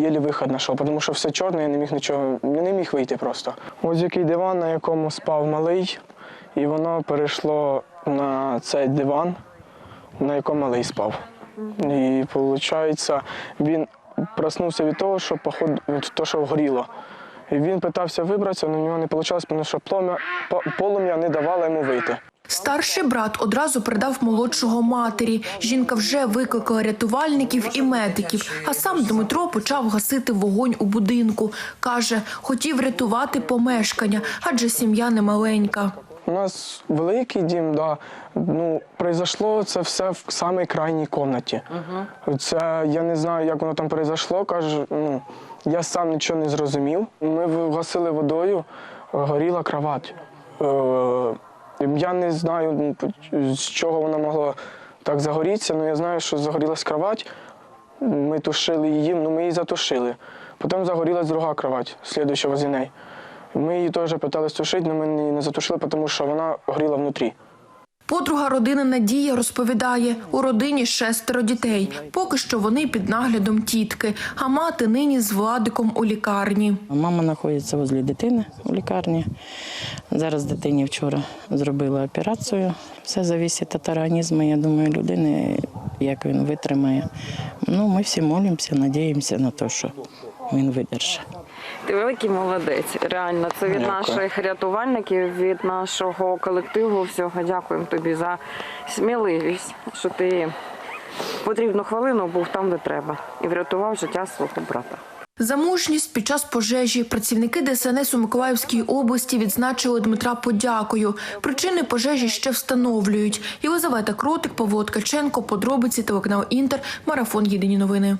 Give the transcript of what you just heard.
єлі вихід знайшов, тому що все чорне, я не міг нічого, я не міг вийти просто. Ось який диван, на якому спав малий, і воно перейшло на цей диван, на якому малий спав. І виходить, він проснувся від того, що походу, того, що горіло. І він питався вибратися, але у нього не вийшло, тому що полум'я не давало йому вийти. Старший брат одразу передав молодшого матері. Жінка вже викликала рятувальників і медиків. А сам Дмитро почав гасити вогонь у будинку. каже, хотів рятувати помешкання, адже сім'я не маленька. У нас великий дім, да. Ну, произошло це все в самій крайній кімнаті. Це я не знаю, як воно там произошло. Каже, ну, я сам нічого не зрозумів. Ми гасили водою, горіла кровать. Е, я не знаю, ну, з чого вона могла так загорітися, але я знаю, що загорілась кровать. Ми тушили її, ну ми її затушили. Потім загорілась друга кровать, слідуюча возле неї. Ми її теж питалися тушити, але ми її не затушили, тому що вона горіла внутрі. Подруга родини Надія розповідає, у родині шестеро дітей. Поки що вони під наглядом тітки, а мати нині з Владиком у лікарні. Мама знаходиться возле дитини у лікарні. Зараз дитині вчора зробили операцію. Все залежить від організму, я думаю, людини, як він витримає. Ну, ми всі молимося, надіємося на те, що він видержить. Ти великий молодець. Реально, це від Дякую. наших рятувальників, від нашого колективу. Всього дякуємо тобі за сміливість, що ти потрібну хвилину був там, де треба, і врятував життя свого брата. За мужність під час пожежі працівники ДСНС у Миколаївській області відзначили Дмитра подякою. Причини пожежі ще встановлюють. Єлизавета Кротик, Павло Ткаченко, подробиці телеканал Інтер, марафон Єдині новини.